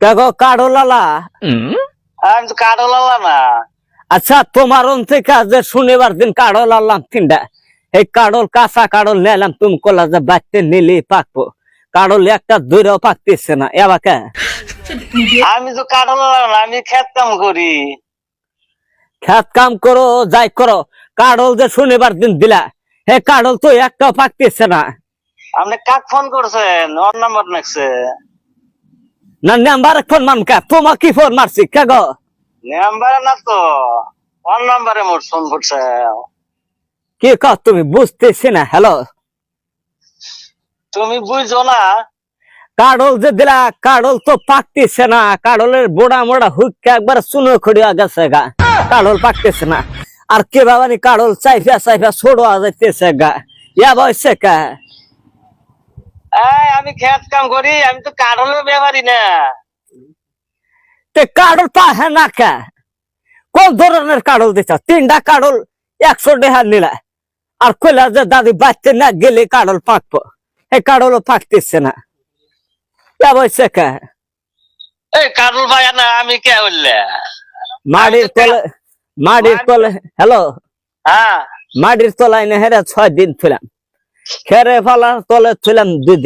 দেখো কাড়লালা আমি তো কাঠলালা না। আচ্ছা তোমার অন থেকে শনিবার দিন আনলাম তিনটা। এই কাড়ল কাঁচা কাড়ল নিলাম তুমি কলা যে নিলে পাকবো। কাড়ল একটা দূরেও পাকতেছে না এবাকে আমি তো কাঠলালা আমি খেত কাম করি। খেত কাম করো যাই করো কাড়ল যে শনিবার দিন দিলা হে কাড়ল তো একটাও পাকতেছে না। আপনি কাক ফোন করছেন? ওর নাম্বার নাকছে। না নাম্বার ফোন মানকা তোমার কি ফোন মারছি? কে গো? নাম্বারে না তো ওর নাম্বারে মোট ফোন করছে? কি কহ তুমি বুঝতেছি না হ্যালো তুমি বুঝছ না। কাড়ল যে দিলা কাড়ল তো পাকতেছে না কাড়লের বোড়া মোড়া হুক্কা একবার শুনো খড়িয়া গেছে গা। কাড়ল পাকতেছে না আর কে বাবানি কাড়ল চাইফা চাইফা ছোড়া যাইতেছে গা। ইয়া বয়সে কা? আমি খেত কাম করি আমি তো কাঠলের ব্যাপারই না। তে কাড়ল পাহে না কা? কোন ধরনের কাড়ল দিছ? তিনটা কাড়ল একশো দেহার নিলা। আর কইলা যে দাদি বাচ্চা না গেলে কাড়ল পাকবো। এই কাড়লও পাকতেছে না। বয়সে কা? এই কাঠল ভাই না আমি কে বললে? মাটির তলে মাটির তলে হ্যালো? হ্যাঁ। মাটির তলায় না হেরে ছয় দিন ছিলাম খেরে ফলার তলে ছিলাম দুই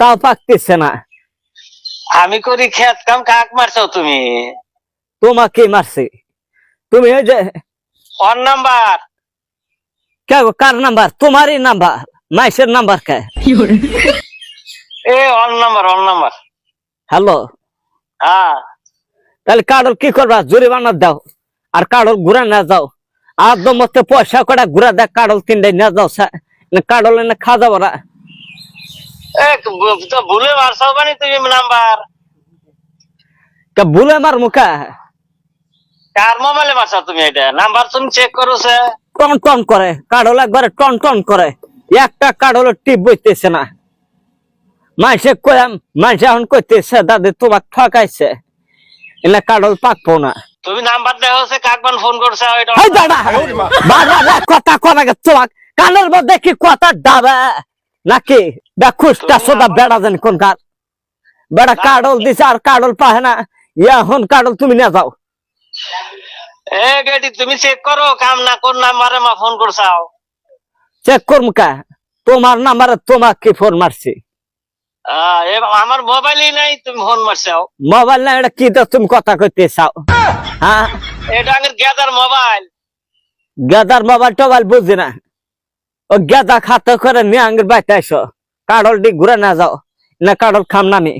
তাও পাকতেছে না। আমি করি খেত কাম কাক মারছো তুমি? তোমাকে মারছি। তুমি ওই যে ওর নাম্বার? কে কার নাম্বার? তোমারই নাম্বার। মাইসের নাম্বার কে? এ ওর নাম্বার ওর নাম্বার। হ্যালো। হ্যাঁ। তাহলে কারোর কি করবা? জরিমানা দাও। আর কারোর ঘুরা না যাও। আর দমতে পয়সা করে ঘুরা দেয় কারোর তিনটাই না যাও কারোর এনে খা যাব না। তো ভুলে মারছো মানে তুমি নাম্বার। তা ভুলে মার মুখা কার মোবাইলে মারছো তুমি এটা? নাম্বার তুমি চেক করছে টন টন করে কারোল একবারে টন টন করে। একটা কারোল টিপ বইতেছে না। মাইসে কয়াম মাইসে এখন কইতেছে দাদি তোমাক ঠকাইছে। এলে কারোল পাকবো না। তুমি নাম্বার দেখো সে কাকবান ফোন করছে ওইটা দাদা! বারবার কথা করা গে তোমাক। কানের মধ্যে কি কথা ডাবে নাকি? দেখুসটা সোদা বেড়া জানি কোন কার? বেড়া কারোল দিছে আর কারোল পাহে না। এখন কারোল তুমি নিয়ে যাও। এ তুমি চেক করো কাম না কোন নাম্বারে মা ফোন করছাও। চেক করম কা? তোমার নাম্বারে তোমাকে ফোন মারছি। আমার মোবাইলই নাই তুমি ফোন মারছাও। মোবাইল না এটা কি তুমি কথা কইতে চাও? হ্যাঁ? এটা গেদার মোবাইল গাদার মোবাইল টোবাইল বুঝি না। গাদা খাতা করে নিয়ে আঙ্গের বাইতে আসো কাডল ডি ঘুরে না যাও। না কাডল খাম নামি